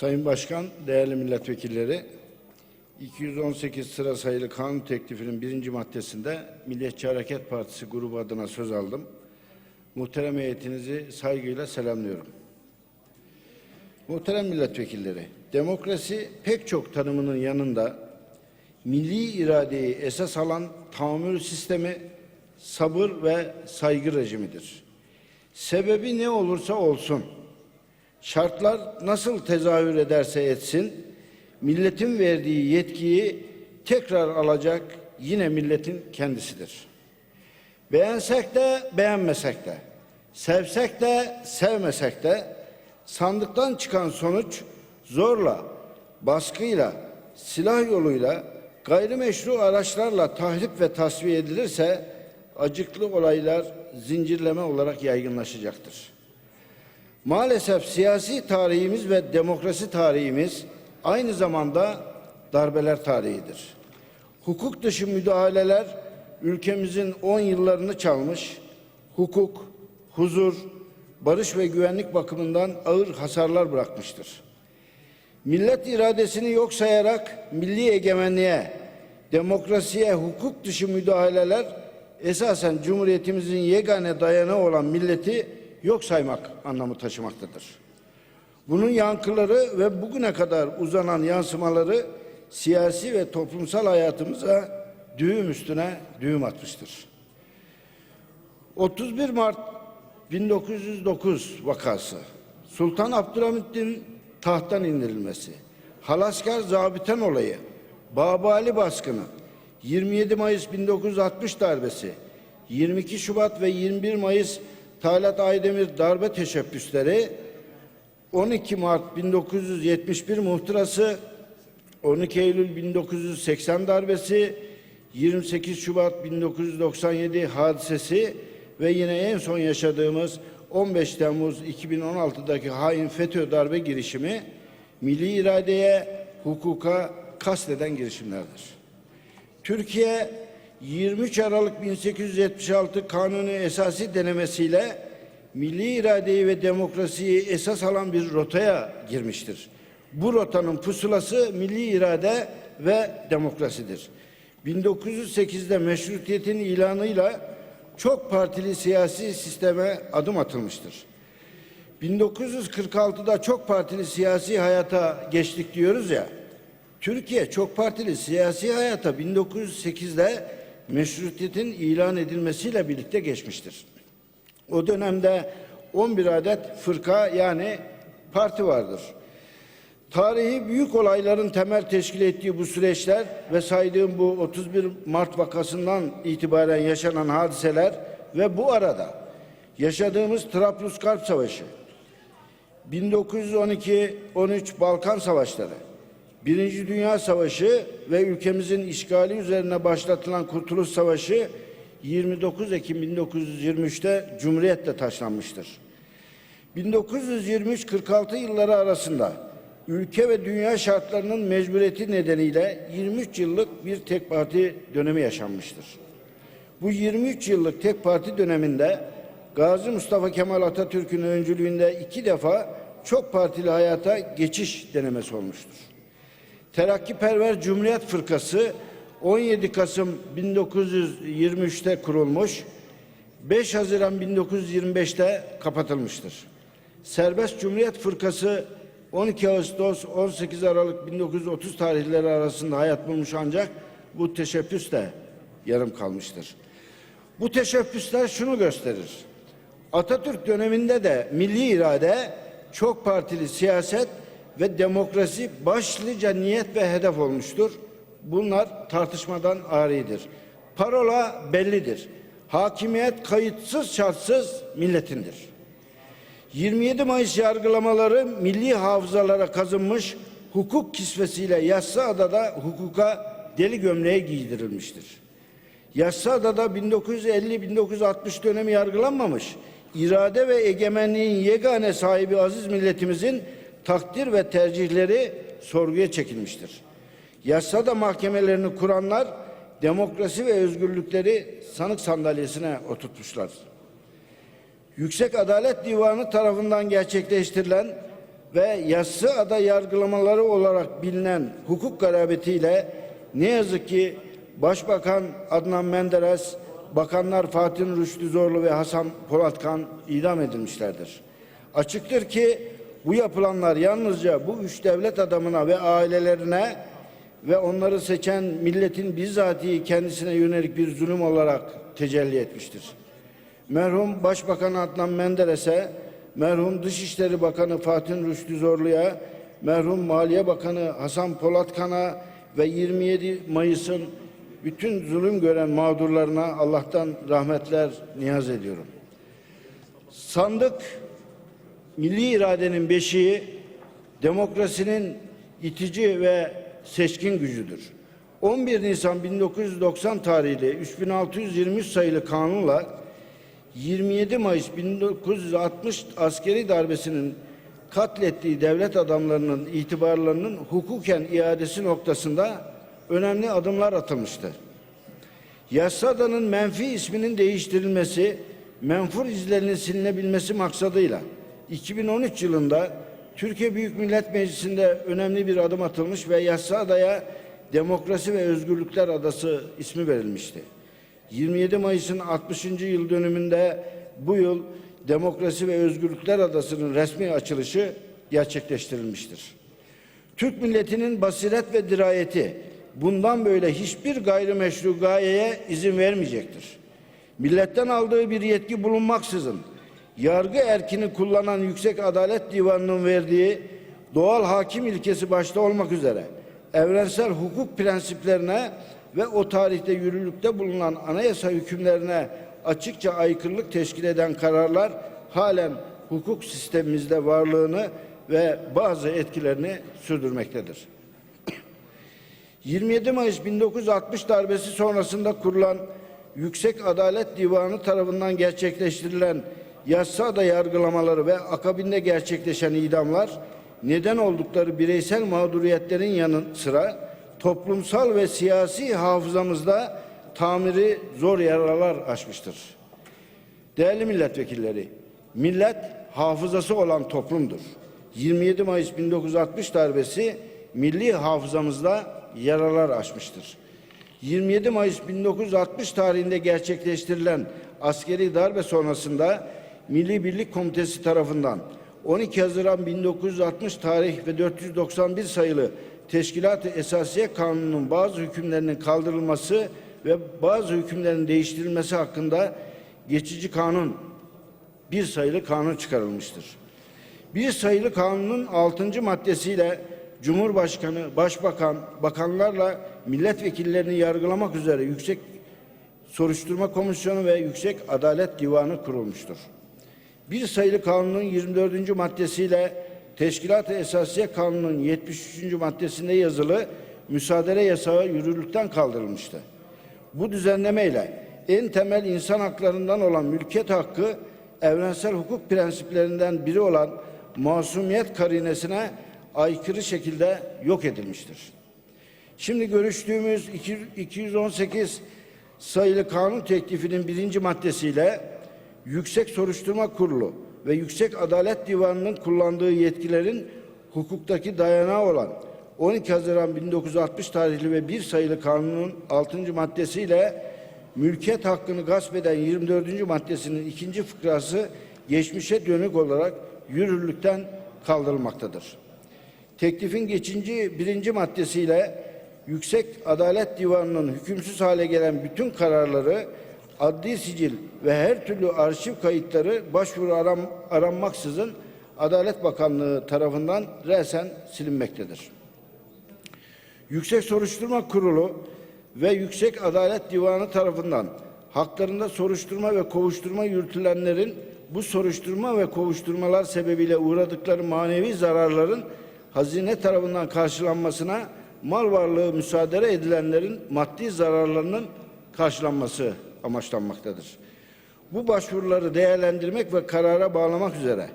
Sayın Başkan, değerli milletvekilleri, 218 sıra sayılı kanun teklifinin birinci maddesinde Milliyetçi Hareket Partisi grubu adına söz aldım. Muhterem heyetinizi saygıyla selamlıyorum. Muhterem milletvekilleri, demokrasi pek çok tanımının yanında milli iradeyi esas alan tahammül sistemi, sabır ve saygı rejimidir. Sebebi ne olursa olsun, şartlar nasıl tezahür ederse etsin, milletin verdiği yetkiyi tekrar alacak yine milletin kendisidir. Beğensek de beğenmesek de, sevsek de sevmesek de sandıktan çıkan sonuç zorla, baskıyla, silah yoluyla, gayrimeşru araçlarla tahrip ve tasfiye edilirse acıklı olaylar zincirleme olarak yaygınlaşacaktır. Maalesef siyasi tarihimiz ve demokrasi tarihimiz aynı zamanda darbeler tarihidir. Hukuk dışı müdahaleler ülkemizin 10 yıllarını çalmış, hukuk, huzur, barış ve güvenlik bakımından ağır hasarlar bırakmıştır. Millet iradesini yok sayarak milli egemenliğe, demokrasiye, hukuk dışı müdahaleler esasen Cumhuriyetimizin yegane dayanağı olan milleti yok saymak anlamı taşımaktadır. Bunun yankıları ve bugüne kadar uzanan yansımaları siyasi ve toplumsal hayatımıza düğüm üstüne düğüm atmıştır. 31 Mart 1909 vakası, Sultan Abdülhamit'in tahttan indirilmesi, Halaskar zabiten olayı, Babali baskını, 27 Mayıs 1960 darbesi, 22 Şubat ve 21 Mayıs Talat Aydemir darbe teşebbüsleri, 12 Mart 1971 muhtırası, 12 Eylül 1980 darbesi, 28 Şubat 1997 hadisesi ve yine en son yaşadığımız 15 Temmuz 2016'daki hain FETÖ darbe girişimi milli iradeye, hukuka kasteden girişimlerdir. Türkiye 23 Aralık 1876 Kanuni Esası denemesiyle milli iradeyi ve demokrasiyi esas alan bir rotaya girmiştir. Bu rotanın pusulası milli irade ve demokrasidir. 1908'de meşrutiyetin ilanıyla çok partili siyasi sisteme adım atılmıştır. 1946'da çok partili siyasi hayata geçtik diyoruz ya. Türkiye çok partili siyasi hayata 1908'de meşrutiyetin ilan edilmesiyle birlikte geçmiştir. O dönemde 11 adet fırka yani parti vardır. Tarihi büyük olayların temel teşkil ettiği bu süreçler ve saydığım bu 31 Mart vakasından itibaren yaşanan hadiseler ve bu arada yaşadığımız Trablusgarp Savaşı, 1912-13 Balkan Savaşları, Birinci Dünya Savaşı ve ülkemizin işgali üzerine başlatılan Kurtuluş Savaşı 29 Ekim 1923'te Cumhuriyet'le taşlanmıştır. 1923-46 yılları arasında ülke ve dünya şartlarının mecburiyeti nedeniyle 23 yıllık bir tek parti dönemi yaşanmıştır. Bu 23 yıllık tek parti döneminde Gazi Mustafa Kemal Atatürk'ün öncülüğünde iki defa çok partili hayata geçiş denemesi olmuştur. Terakkiperver Cumhuriyet Fırkası 17 Kasım 1923'te kurulmuş, 5 Haziran 1925'te kapatılmıştır. Serbest Cumhuriyet Fırkası 12 Ağustos 18 Aralık 1930 tarihleri arasında hayat bulmuş ancak bu teşebbüs de yarım kalmıştır. Bu teşebbüsler şunu gösterir. Atatürk döneminde de milli irade, çok partili siyaset ve demokrasi başlıca niyet ve hedef olmuştur. Bunlar tartışmadan aridir. Parola bellidir. Hakimiyet kayıtsız şartsız milletindir. 27 Mayıs yargılamaları milli hafızalara kazınmış hukuk kisvesiyle Yassıada'da hukuka deli gömleği giydirilmiştir. Yassıada'da 1950-1960 dönemi yargılanmamış, irade ve egemenliğin yegane sahibi aziz milletimizin takdir ve tercihleri sorguya çekilmiştir. Yassada mahkemelerini kuranlar demokrasi ve özgürlükleri sanık sandalyesine oturtmuşlar. Yüksek Adalet Divanı tarafından gerçekleştirilen ve Yassıada yargılamaları olarak bilinen hukuk garabetiyle ne yazık ki Başbakan Adnan Menderes, Bakanlar Fatih Rüştü Zorlu ve Hasan Polatkan idam edilmişlerdir. Açıktır ki bu yapılanlar yalnızca bu üç devlet adamına ve ailelerine ve onları seçen milletin bizzatihi kendisine yönelik bir zulüm olarak tecelli etmiştir. Merhum Başbakan Adnan Menderes'e, merhum Dışişleri Bakanı Fatih Rüştü Zorlu'ya, merhum Maliye Bakanı Hasan Polatkan'a ve 27 Mayıs'ın bütün zulüm gören mağdurlarına Allah'tan rahmetler niyaz ediyorum. Sandık milli iradenin beşiği, demokrasinin itici ve seçkin gücüdür. 11 Nisan 1990 tarihli 3623 sayılı kanunla 27 Mayıs 1960 askeri darbesinin katlettiği devlet adamlarının itibarlarının hukuken iadesi noktasında önemli adımlar atılmıştı. Yasada'nın menfi isminin değiştirilmesi, menfur izlerinin silinebilmesi maksadıyla 2013 yılında Türkiye Büyük Millet Meclisi'nde önemli bir adım atılmış ve Yasada'ya Demokrasi ve Özgürlükler Adası ismi verilmişti. 27 Mayıs'ın 60. yıl dönümünde bu yıl Demokrasi ve Özgürlükler Adası'nın resmi açılışı gerçekleştirilmiştir. Türk milletinin basiret ve dirayeti bundan böyle hiçbir gayrimeşru gayeye izin vermeyecektir. Milletten aldığı bir yetki bulunmaksızın yargı erkini kullanan Yüksek Adalet Divanı'nın verdiği doğal hakim ilkesi başta olmak üzere evrensel hukuk prensiplerine ve o tarihte yürürlükte bulunan anayasa hükümlerine açıkça aykırılık teşkil eden kararlar halen hukuk sistemimizde varlığını ve bazı etkilerini sürdürmektedir. 27 Mayıs 1960 darbesi sonrasında kurulan Yüksek Adalet Divanı tarafından gerçekleştirilen yassada yargılamaları ve akabinde gerçekleşen idamlar neden oldukları bireysel mağduriyetlerin yanı sıra toplumsal ve siyasi hafızamızda tamiri zor yaralar açmıştır. Değerli milletvekilleri, millet hafızası olan toplumdur. 27 Mayıs 1960 darbesi milli hafızamızda yaralar açmıştır. 27 Mayıs 1960 tarihinde gerçekleştirilen askeri darbe sonrasında Milli Birlik Komitesi tarafından 12 Haziran 1960 tarih ve 491 sayılı Teşkilat-ı Esasiye Kanunu'nun bazı hükümlerinin kaldırılması ve bazı hükümlerin değiştirilmesi hakkında geçici kanun bir sayılı kanun çıkarılmıştır. Bir sayılı kanunun 6. maddesiyle Cumhurbaşkanı, Başbakan, bakanlarla milletvekillerini yargılamak üzere Yüksek Soruşturma Komisyonu ve Yüksek Adalet Divanı kurulmuştur. Bir sayılı kanunun 24. maddesiyle Teşkilat-ı Esasiye Kanunu'nun 73. maddesinde yazılı müsaade yasağı yürürlükten kaldırılmıştı. Bu düzenlemeyle en temel insan haklarından olan mülkiyet hakkı evrensel hukuk prensiplerinden biri olan masumiyet karinesine aykırı şekilde yok edilmiştir. Şimdi görüştüğümüz 218 sayılı kanun teklifinin birinci maddesiyle Yüksek Soruşturma Kurulu ve Yüksek Adalet Divanı'nın kullandığı yetkilerin hukuktaki dayanağı olan 12 Haziran 1960 tarihli ve bir sayılı kanunun 6. maddesiyle mülkiyet hakkını gasp eden 24. maddesinin ikinci fıkrası geçmişe dönük olarak yürürlükten kaldırılmaktadır. Teklifin geçinci birinci maddesiyle Yüksek Adalet Divanı'nın hükümsüz hale gelen bütün kararları adli sicil ve her türlü arşiv kayıtları başvuru aram, aranmaksızın Adalet Bakanlığı tarafından resen silinmektedir. Yüksek Soruşturma Kurulu ve Yüksek Adalet Divanı tarafından haklarında soruşturma ve kovuşturma yürütülenlerin bu soruşturma ve kovuşturmalar sebebiyle uğradıkları manevi zararların hazine tarafından karşılanmasına mal varlığı müsaade edilenlerin maddi zararlarının karşılanması amaçlanmaktadır. Bu başvuruları değerlendirmek ve karara bağlamak üzere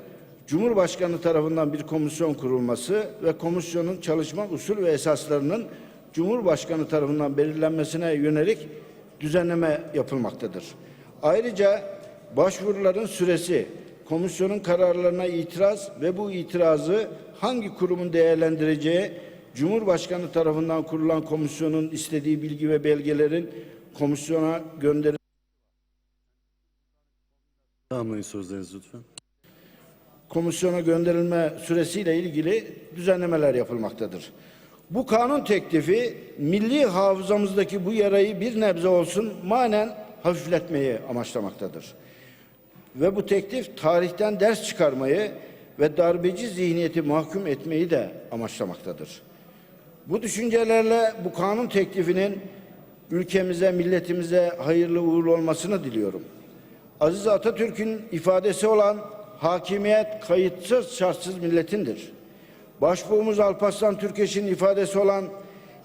Cumhurbaşkanı tarafından bir komisyon kurulması ve komisyonun çalışma usul ve esaslarının Cumhurbaşkanı tarafından belirlenmesine yönelik düzenleme yapılmaktadır. Ayrıca başvuruların süresi komisyonun kararlarına itiraz ve bu itirazı hangi kurumun değerlendireceği Cumhurbaşkanı tarafından kurulan komisyonun istediği bilgi ve belgelerin komisyona gönderilmesi Tamamlayın sözlerinizi lütfen. komisyona gönderilme süresiyle ilgili düzenlemeler yapılmaktadır. Bu kanun teklifi milli hafızamızdaki bu yarayı bir nebze olsun manen hafifletmeyi amaçlamaktadır. Ve bu teklif tarihten ders çıkarmayı ve darbeci zihniyeti mahkum etmeyi de amaçlamaktadır. Bu düşüncelerle bu kanun teklifinin ülkemize, milletimize hayırlı uğurlu olmasını diliyorum. Aziz Atatürk'ün ifadesi olan hakimiyet kayıtsız şartsız milletindir. Başbuğumuz Alparslan Türkeş'in ifadesi olan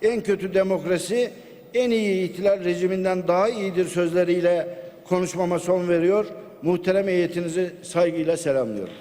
en kötü demokrasi en iyi ihtilal rejiminden daha iyidir sözleriyle konuşmama son veriyor. Muhterem heyetinizi saygıyla selamlıyorum.